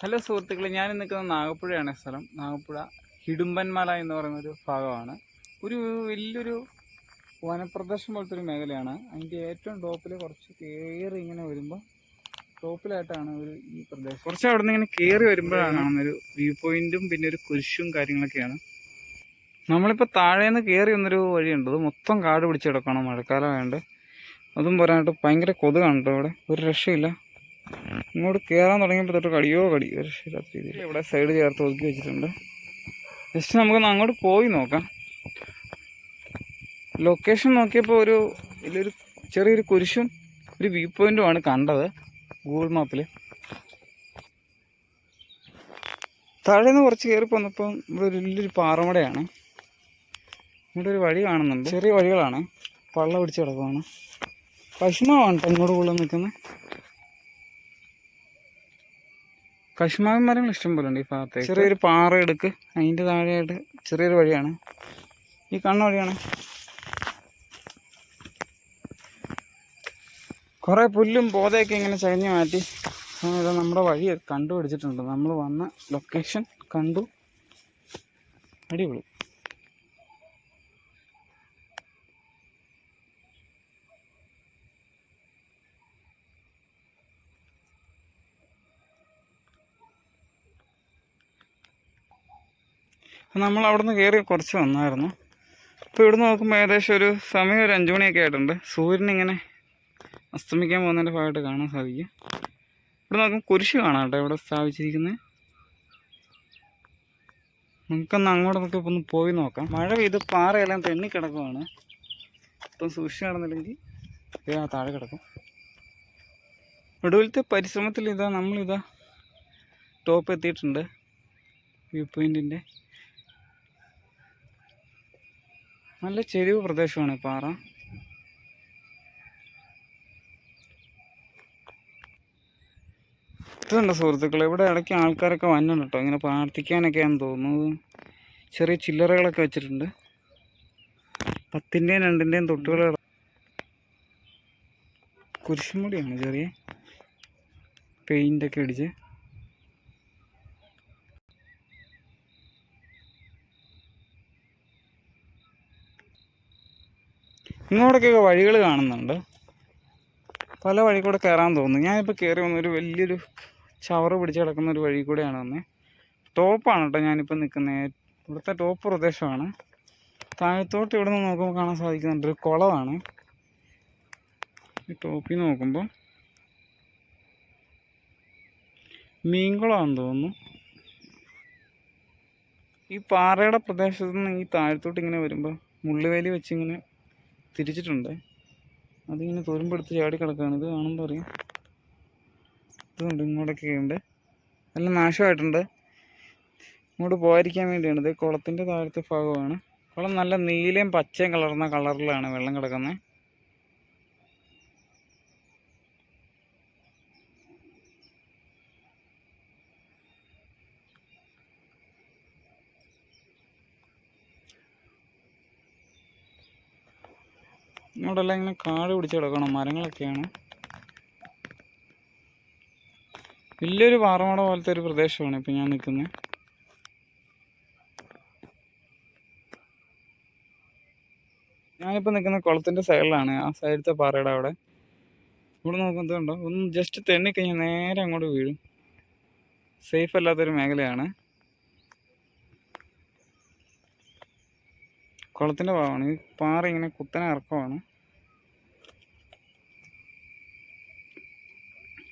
Hello സുഹൃത്തുക്കളെ ഞാൻ നിൽക്കുന്നത് നാഗപ്പുഴയാണ്. സ്ഥലം നാഗപ്പുഴ. ഹിഡുമ്പൻമല എന്ന് പറയുന്നൊരു ഭാഗമാണ്. ഒരു വലിയൊരു വനപ്രദേശം പോലത്തെ ഒരു മേഖലയാണ്. അതിന്റെ ഏറ്റവും ടോപ്പിൽ കുറച്ച് കയറി ഇങ്ങനെ വരുമ്പോൾ ടോപ്പിലായിട്ടാണ് ഒരു ഈ പ്രദേശം. കുറച്ച് അവിടെ നിന്ന് ഇങ്ങനെ കയറി വരുമ്പോഴാണ് കാണുന്നൊരു വ്യൂ പോയിന്റും പിന്നെ ഒരു കുരിശും കാര്യങ്ങളൊക്കെയാണ്. നമ്മളിപ്പോൾ താഴേന്ന് കയറി വന്നൊരു വഴിയുണ്ട്. അത് മൊത്തം കാട് പിടിച്ച് കിടക്കണം. മഴക്കാലമായതുകൊണ്ട് അതും പറയാനായിട്ട് ഭയങ്കര കൊതുകാണ് കേട്ടോ ഇവിടെ ഒരു രക്ഷയില്ല. ഇങ്ങോട്ട് കയറാൻ തുടങ്ങിയപ്പോൾ തൊട്ട് കടിയോ കടി. ഒരു രക്ഷയില്ലാത്ത രീതിയിൽ ഇവിടെ സൈഡ് ചേർത്ത് ഒതുക്കി വെച്ചിട്ടുണ്ട്. ജസ്റ്റ് നമുക്കൊന്ന് അങ്ങോട്ട് പോയി നോക്കാം. ലൊക്കേഷൻ നോക്കിയപ്പോൾ ഒരു ഇതിലൊരു ചെറിയൊരു കുരിശും ഒരു വ്യൂ പോയിന്റുമാണ് കണ്ടത് ഗൂഗിൾ മാപ്പിൽ താഴെ നിന്ന് കുറച്ച് കയറി പോന്നപ്പോൾ ഇവിടെ ഒരു വലിയൊരു പാറമടയാണ്. ഇവിടെ ഒരു വഴി കാണുന്നുണ്ട്. ചെറിയ വഴികളാണ്. പള്ള പിടിച്ച് കിടക്കുവാണ്. പശുമാവാണ് കേട്ടോ ഇങ്ങോട്ട് കൂടുതൽ നിൽക്കുന്നത്. കശുമാവൻ മരങ്ങൾ ഇഷ്ടംപോലെ ഉണ്ട് ഈ ഭാഗത്തേക്ക്. ചെറിയൊരു പാറ എടുക്ക്. അതിന്റെ താഴെയായിട്ട് ചെറിയൊരു വഴിയാണ്. ഈ കണ്ണ വഴിയാണ്. കുറേ പുല്ലും പോതയൊക്കെ ഇങ്ങനെ ചകഞ്ഞ് മാറ്റി. നമ്മുടെ വഴി കണ്ടുപിടിച്ചിട്ടുണ്ട്. നമ്മൾ വന്ന ലൊക്കേഷൻ കണ്ടു. അടിപൊളി. അപ്പം നമ്മൾ അവിടെ നിന്ന് കയറി കുറച്ച് വന്നായിരുന്നു. അപ്പോൾ ഇവിടെ നോക്കുമ്പോൾ ഏകദേശം ഒരു സമയം ഒരു അഞ്ച് മണിയൊക്കെ ആയിട്ടുണ്ട്. സൂര്യൻ ഇങ്ങനെ അസ്തമിക്കാൻ പോകുന്നതിന്റെ ഭാഗമായിട്ട് കാണാൻ സാധിക്കും. ഇവിടെ നോക്കുമ്പോൾ കുരിശ് കാണാം കേട്ടോ ഇവിടെ സ്ഥാപിച്ചിരിക്കുന്നത് നമുക്കൊന്ന് അങ്ങോട്ടൊക്കെ ഒന്ന് പോയി നോക്കാം. മഴ പെയ്ത് പാറയെല്ലാം തെന്നിക്കിടക്കുവാണ് ഇപ്പം സൂക്ഷിച്ച് നടന്നില്ലെങ്കിൽ ഇതാ താഴെ കിടക്കും. ഒടുവിലത്തെ പരിശ്രമത്തിൽ ഇതാ നമ്മളിതാ ടോപ്പ് എത്തിയിട്ടുണ്ട് വ്യൂ പോയിന്റിന്റെ നല്ല ചെരിവ് പ്രദേശമാണ് പാറ. ഇതുണ്ട് സുഹൃത്തുക്കളെ ഇവിടെ ഇടയ്ക്ക് ആൾക്കാരൊക്കെ വന്നുണ്ട് കേട്ടോ ഇങ്ങനെ പ്രാർത്ഥിക്കാനൊക്കെയാണെന്ന് തോന്നുന്നത്. ചെറിയ ചില്ലറകളൊക്കെ വെച്ചിട്ടുണ്ട്. പത്തിന്റെയും രണ്ടിന്റെയും തൊട്ടുകൾ കുരിശുമുടിയാണ് ചെറിയ? പെയിന്റൊക്കെ അടിച്ച് ഇങ്ങോട്ടൊക്കെ വഴികൾ കാണുന്നുണ്ട്. പല വഴി കൂടെ കയറാൻ തോന്നുന്നു. ഞാനിപ്പോൾ കയറി വന്ന ഒരു വലിയൊരു ചവർ പിടിച്ച് കിടക്കുന്ന ഒരു വഴി കൂടെയാണ് വന്നത് ടോപ്പാണ് കേട്ടോ ഞാനിപ്പോൾ നിൽക്കുന്നത് ഇവിടുത്തെ ടോപ്പ് പ്രദേശമാണ്. താഴത്തോട്ട് ഇവിടെ നിന്ന് നോക്കുമ്പോൾ കാണാൻ സാധിക്കുന്നുണ്ട്. ഒരു കുളമാണ്. ഈ ടോപ്പിൽ നോക്കുമ്പോൾ മീൻകുളമാണെന്ന് തോന്നുന്നു. ഈ പാറയുടെ പ്രദേശത്ത് നിന്ന് ഈ താഴത്തോട്ട് ഇങ്ങനെ വരുമ്പോൾ മുള്ളുവേലി വെച്ച് ഇങ്ങനെ തിരിച്ചിട്ടുണ്ട്. അതിങ്ങനെ തോരുമ്പെടുത്ത് ചാടി കിടക്കുകയാണ് ഇത് കാണുമ്പോൾ അറിയാം. ഇതുണ്ട് ഇങ്ങോട്ടൊക്കെ ഉണ്ട്. നല്ല നാശമായിട്ടുണ്ട്. ഇങ്ങോട്ട് പോയിരിക്കാൻ വേണ്ടിയാണ്. ഇത് കുളത്തിന്റെ താഴത്തെ ഭാഗമാണ്. കുളം നല്ല നീലയും പച്ചയും കലർന്ന കളറിലാണ് വെള്ളം കിടക്കുന്നത്. ഇങ്ങോട്ടെല്ലാം ഇങ്ങനെ കാട് പിടിച്ച് കിടക്കണം. മരങ്ങളൊക്കെയാണ്. വലിയൊരു പാറമട പോലത്തെ ഒരു പ്രദേശമാണ് ഇപ്പം ഞാൻ നിൽക്കുന്നത് ഞാനിപ്പോൾ നിൽക്കുന്ന കുളത്തിന്റെ സൈഡിലാണ്. ആ സൈഡത്തെ പാറയുടെ അവിടെ. ഇവിടെ നോക്കുന്നത് ഉണ്ടോ ഒന്ന് ജസ്റ്റ് തെന്നിക്കഴിഞ്ഞാൽ നേരെ അങ്ങോട്ട് വീഴും. സേഫ് അല്ലാത്തൊരു മേഖലയാണ്. കുളത്തിന്റെ ഭാഗമാണ്. ഈ പാറ ഇങ്ങനെ കുത്തനെ ഇറക്കമാണ്.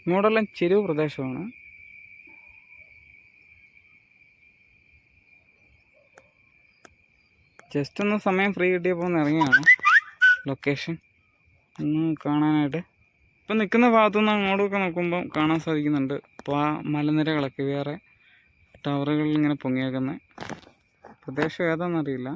ഇങ്ങോട്ടെല്ലാം ചെരുവ് പ്രദേശമാണ്. ജസ്റ്റ് ഒന്ന് സമയം ഫ്രീ കിട്ടിയപ്പോൾ ഒന്ന് ഇറങ്ങിയാണ് ലൊക്കേഷൻ ഒന്ന് കാണാനായിട്ട്. ഇപ്പം നിൽക്കുന്ന ഭാഗത്തുനിന്ന് അങ്ങോട്ടൊക്കെ നോക്കുമ്പോൾ കാണാൻ സാധിക്കുന്നുണ്ട്. അപ്പോൾ ആ മലനിരകളൊക്കെ വേറെ ടവറുകളിൽ ഇങ്ങനെ പൊങ്ങിയേക്കുന്നത് പ്രദേശം ഏതാണെന്നറിയില്ല.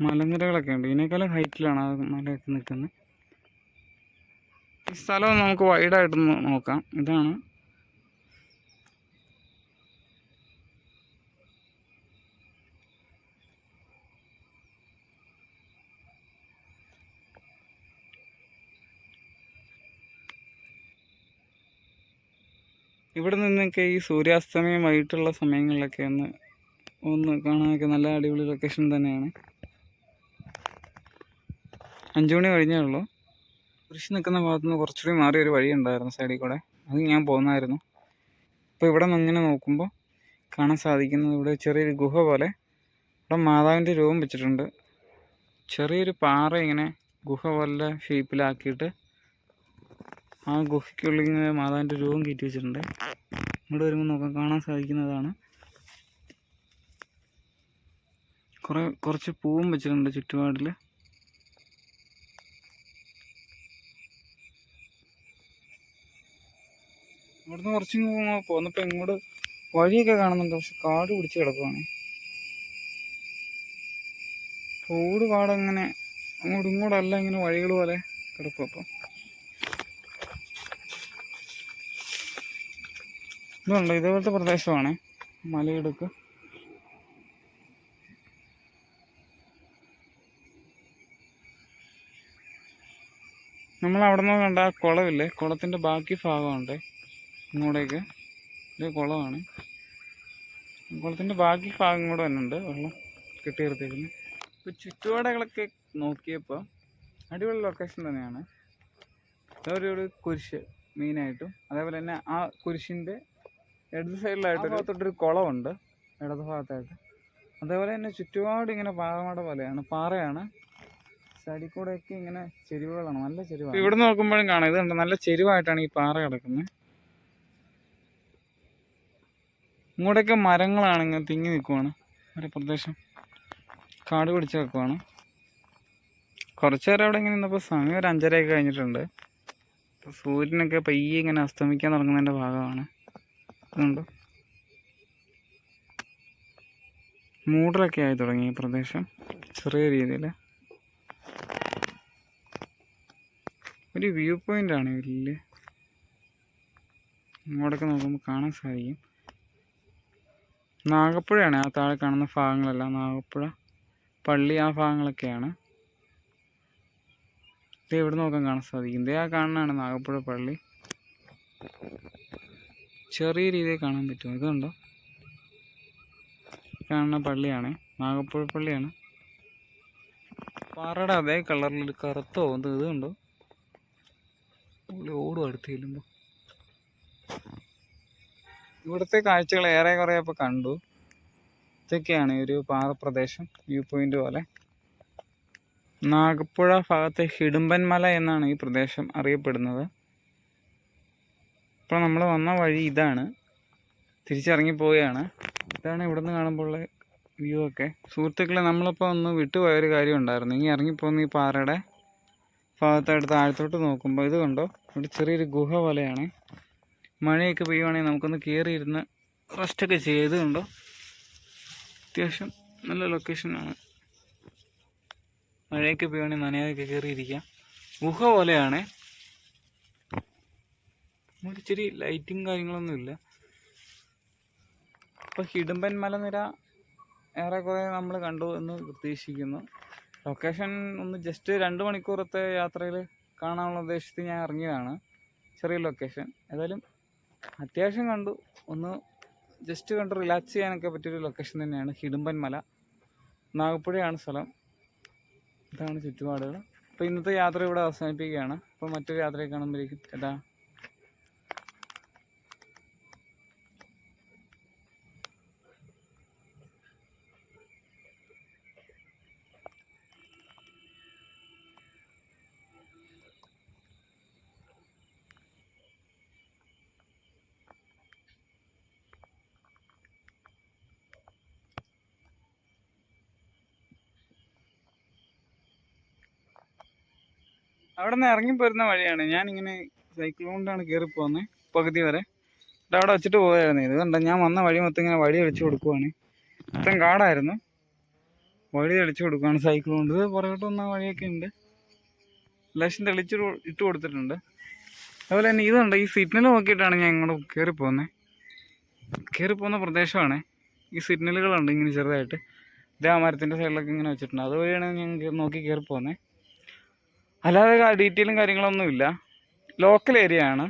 മലനിരകളൊക്കെ ഉണ്ട്. ഇതിനേക്കാളും ഹൈറ്റിലാണ് ആ മലയൊക്കെ നിൽക്കുന്നത്. ഈ സ്ഥലം നമുക്ക് വൈഡായിട്ടൊന്ന് നോക്കാം. ഇതാണ്. ഇവിടെ നിന്നൊക്കെ ഈ സൂര്യാസ്തമയം വൈകിട്ടുള്ള സമയങ്ങളിലൊക്കെ ഒന്ന് ഒന്ന് കാണാനൊക്കെ നല്ല അടിപൊളി ലൊക്കേഷൻ തന്നെയാണ്. അഞ്ചു മണി കഴിഞ്ഞേ ഉള്ളൂ. കൃഷി നിൽക്കുന്ന ഭാഗത്ത് നിന്ന് കുറച്ചുകൂടി മാറി ഒരു വഴി ഉണ്ടായിരുന്നു സൈഡിൽ കൂടെ. അത് ഞാൻ പോകുന്നായിരുന്നു അപ്പോൾ ഇവിടെ നിന്ന് ഇങ്ങനെ നോക്കുമ്പോൾ കാണാൻ സാധിക്കുന്നത് ഇവിടെ ചെറിയൊരു ഗുഹ പോലെ ഇവിടെ മാതാവിന്റെ രൂപം വെച്ചിട്ടുണ്ട്. ചെറിയൊരു പാറ ഇങ്ങനെ ഗുഹ പോലെ ഷേപ്പിലാക്കിയിട്ട് ആ ഗുഹയ്ക്കുള്ളിൽ ഇങ്ങനെ മാതാവിന്റെ രൂപം കയറ്റി വെച്ചിട്ടുണ്ട്. ഇവിടെ വരുമ്പോൾ നോക്കാൻ കാണാൻ സാധിക്കുന്നതാണ്. കുറേ കുറച്ച് പൂവും വെച്ചിട്ടുണ്ട് ചുറ്റുപാടിൽ. ഇവിടുന്ന് കുറച്ച് പോന്നപ്പോൾ ഇങ്ങോട്ട് വഴിയൊക്കെ കാണുന്നുണ്ട്. പക്ഷെ കാട് പിടിച്ച് കിടക്കുവാണ്. തോട് കാടങ്ങനെ അങ്ങോട്ടും ഇങ്ങോട്ടല്ല ഇങ്ങനെ വഴികൾ പോലെ കിടക്കും അപ്പം. ഇതുണ്ട് ഇതേപോലത്തെ പ്രദേശമാണ്. മലയിടുക്ക്. നമ്മൾ അവിടെ നിന്ന് കണ്ട ആ കുളമില്ലേ? കുളത്തിന്റെ ബാക്കി ഭാഗമുണ്ട്. ഇങ്ങോട്ടേക്ക്. ഇത് കുളമാണ്. കുളത്തിന്റെ ബാക്കി ഭാഗം കൂടെ തന്നെ ഉണ്ട് വെള്ളം കെട്ടി ഇപ്പോൾ ചുറ്റുപാടുകളൊക്കെ നോക്കിയപ്പോൾ അടിപൊളി ലൊക്കേഷൻ തന്നെയാണ്. ഒരു ഒരു കുരിശ് മെയിനായിട്ടും അതേപോലെ തന്നെ ആ കുരിശിന്റെ ഇടത് സൈഡിലായിട്ട് ഭാഗത്തോട്ടൊരു കുളമുണ്ട്. ഇടത് ഭാഗത്തായിട്ട്. അതേപോലെ തന്നെ ചുറ്റുപാട് ഇങ്ങനെ പാറമട പോലെയാണ്. പാറയാണ്. സൈഡിൽ കൂടെയൊക്കെ ഇങ്ങനെ ചെരുവുകളാണ്. നല്ല ചെരുവാണ്. ഇവിടെ നോക്കുമ്പോഴും കാണാം. ഇതുണ്ട് നല്ല ചെരുവായിട്ടാണ് ഈ പാറ കിടക്കുന്നത്. ഇങ്ങോട്ടൊക്കെ മരങ്ങളാണ് ഇങ്ങനെ തിങ്ങി നിൽക്കുവാണ്. ഒരു പ്രദേശം. കാട് പിടിച്ച് വെക്കുവാണ്. കുറച്ച് നേരം അവിടെ ഇങ്ങനെ നിന്നപ്പോൾ സമയം ഒരു അഞ്ചരയൊക്കെ കഴിഞ്ഞിട്ടുണ്ട്. സൂര്യനൊക്കെ പയ്യെ ഇങ്ങനെ അസ്തമിക്കാൻ തുടങ്ങുന്നതിന്റെ ഭാഗമാണ്. അതുകൊണ്ട് മൂടലൊക്കെ ആയി തുടങ്ങി ഈ പ്രദേശം. ചെറിയ രീതിയിൽ. ഒരു വ്യൂ പോയിന്റ് ആണ് വലിയ. ഇങ്ങോട്ടൊക്കെ നോക്കുമ്പോൾ കാണാൻ സാധിക്കും. നാഗപ്പുഴയാണ്. ആ താഴെ കാണുന്ന ഭാഗങ്ങളെല്ലാം നാഗപ്പുഴ. പള്ളി ആ ഭാഗങ്ങളൊക്കെയാണ്. ഇത് എവിടെ നോക്കാൻ കാണാൻ സാധിക്കും. ഇതേ ആ കാണുന്നതാണ് നാഗപ്പുഴ പള്ളി. ചെറിയ രീതിയിൽ കാണാൻ പറ്റും. ഇതുണ്ടോ കാണുന്ന പള്ളിയാണ്. നാഗപ്പുഴ പള്ളിയാണ്. പാറയുടെ അതേ കളറിൽ കറുത്ത ഇത് ഇതുണ്ടോ ഓടും അടുത്ത് ചെല്ലുമ്പോൾ ഇവിടുത്തെ കാഴ്ചകൾ ഏറെ കുറേ ഇപ്പോൾ കണ്ടു. ഇതൊക്കെയാണ് ഒരു പാറപ്രദേശം വ്യൂ പോയിന്റ് പോലെ. നാഗപ്പുഴ ഭാഗത്തെ ഹിഡുമ്പൻ മല എന്നാണ് ഈ പ്രദേശം അറിയപ്പെടുന്നത്. ഇപ്പോൾ നമ്മൾ വന്ന വഴി ഇതാണ്. തിരിച്ചിറങ്ങി പോവുകയാണ്. ഇതാണ് കാണുമ്പോൾ വ്യൂ ഒക്കെ. സുഹൃത്തുക്കളെ നമ്മളിപ്പോൾ ഒന്ന് വിട്ടുപോയൊരു കാര്യം ഉണ്ടായിരുന്നു. ഇനി ഇറങ്ങിപ്പോകുന്ന ഈ പാറയുടെ ഭാഗത്തായിട്ട് താഴത്തോട്ട് നോക്കുമ്പോൾ ഇത് കണ്ടോ? ഇവിടെ ചെറിയൊരു ഗുഹ പോലെയാണ്. മഴയൊക്കെ പെയ്യുവാണെങ്കിൽ നമുക്കൊന്ന് കയറി ഇരുന്ന് റെസ്റ്റൊക്കെ ചെയ്തുകൊണ്ടോ അത്യാവശ്യം നല്ല ലൊക്കേഷനാണ് മഴയൊക്കെ പെയ്യുവാണെങ്കിൽ നനയാതൊക്കെ കയറിയിരിക്കാം ഗുഹ പോലെയാണ്. ഒരു ഇച്ചിരി ലൈറ്റും കാര്യങ്ങളൊന്നുമില്ല അപ്പോൾ ഹിഡുമ്പൻ മലനിര ഏറെക്കുറെ നമ്മൾ കണ്ടു എന്ന് പ്രതീക്ഷിക്കുന്നു. ലൊക്കേഷൻ ഒന്ന് ജസ്റ്റ് രണ്ട് മണിക്കൂറത്തെ യാത്രയിൽ കാണാനുള്ള ഉദ്ദേശത്തിൽ ഞാൻ ഇറങ്ങിയതാണ്. ചെറിയ ലൊക്കേഷൻ ഏതായാലും അത്യാവശ്യം കണ്ടു. ഒന്ന് ജസ്റ്റ് കണ്ട് റിലാക്സ് ചെയ്യാനൊക്കെ പറ്റിയൊരു ലൊക്കേഷൻ തന്നെയാണ്. ഹിഡുമ്പൻ മല. നാഗപ്പുഴയാണ് സ്ഥലം. ഇതാണ് ചുറ്റുപാടുകൾ. അപ്പോൾ ഇന്നത്തെ യാത്ര ഇവിടെ അവസാനിപ്പിക്കുകയാണ്. അപ്പോൾ മറ്റൊരു യാത്രയൊക്കെ കാണുമ്പോഴേക്കും ചേട്ടാ അവിടെ നിന്ന് ഇറങ്ങിപ്പോരുന്ന വഴിയാണ്. ഞാനിങ്ങനെ സൈക്കിൾ കൊണ്ടാണ് കയറി പോകുന്നത് പകുതി വരെ. എന്നിട്ട് അവിടെ വെച്ചിട്ട് പോയായിരുന്നു ഇത് ഞാൻ വന്ന വഴി മൊത്തം ഇങ്ങനെ വഴി അടിച്ചു കൊടുക്കുവാണ്. മൊത്തം കാടായിരുന്നു. വഴി അടിച്ചു കൊടുക്കുവാണ് സൈക്കിൾ കൊണ്ട് പുറകോട്ട് വന്ന വഴിയൊക്കെ ഉണ്ട്. ലക്ഷം തെളിച്ച് ഇട്ട് കൊടുത്തിട്ടുണ്ട്. അതുപോലെ തന്നെ ഇതുണ്ട് ഈ സിഗ്നൽ നോക്കിയിട്ടാണ് ഞാൻ ഇങ്ങോട്ട് കയറി പോകുന്നത് കയറി പോകുന്ന പ്രദേശമാണ്. ഈ സിഗ്നലുകളുണ്ട് ഇങ്ങനെ ചെറുതായിട്ട്. ഇതേ മരത്തിന്റെ സൈഡിലൊക്കെ ഇങ്ങനെ വെച്ചിട്ടുണ്ട്. അതുവഴിയാണ് ഞാൻ നോക്കി കയറി പോകുന്നത് അല്ലാതെ ഡീറ്റെയിലും കാര്യങ്ങളൊന്നുമില്ല. ലോക്കൽ ഏരിയ ആണ്.